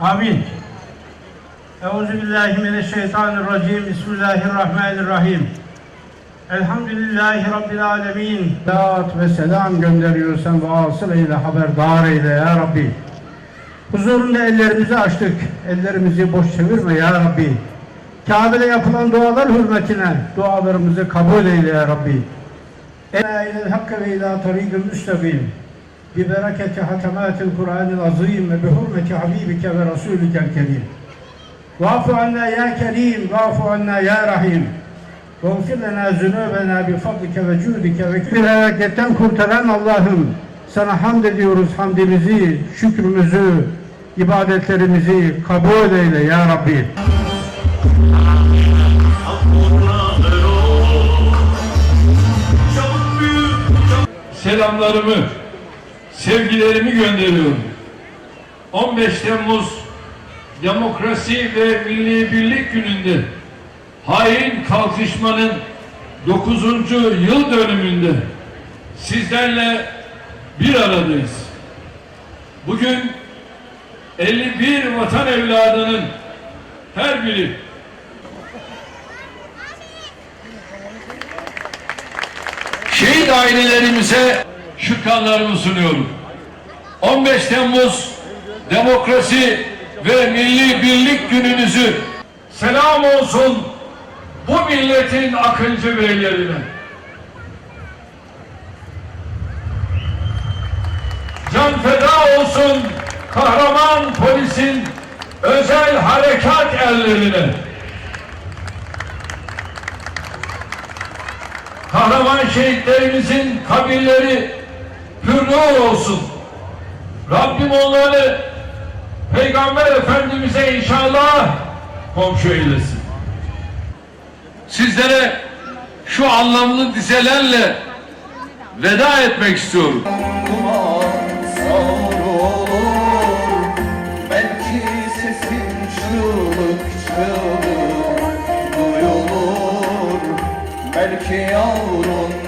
Amin. Euzubillahimineşşeytanirracim. Bismillahirrahmanirrahim. Elhamdülillahi Rabbil alemin. Salat ve selam gönderiyorsan vasıl eyle, haberdar eyle ya Rabbi. Huzurunda ellerimizi açtık. Ellerimizi boş çevirme ya Rabbi. Kabe'de yapılan dualar hürmetine dualarımızı kabul eyle ya Rabbi. Ela ilel hakkı ve ila tarikil müstakim. Azim ve bi hurmeti habibike ve rasulikel kerim. Vafu anna ya kerim, vafu anna ya rahim. Vağfir lena zünubena bi fadlike ve felaketten kurtaran Allah'ım. Sana hamd ediyoruz hamdimizi, şükrümüzü, ibadetlerimizi kabul eyle ya Rabbi. selamlarımı, sevgilerimi gönderiyorum. 15 Temmuz Demokrasi ve Milli Birlik Günü'nde hain kalkışmanın 9. yıl dönümünde sizlerle bir aradayız. Bugün 51 vatan evladının her biri şehit ailelerimize şükranlarımı sunuyorum. 15 Temmuz Demokrasi ve Milli Birlik Gününüzü selam olsun bu milletin akıncı beylerine. Can feda olsun kahraman polisin özel harekat erlerine. kahraman şehitlerimizin kabirleri pürnur olsun. Rabbim onları Peygamber Efendimiz'e inşallah komşu eylesin. Sizlere şu anlamlı dizelerle veda etmek istiyorum. Belki yavrun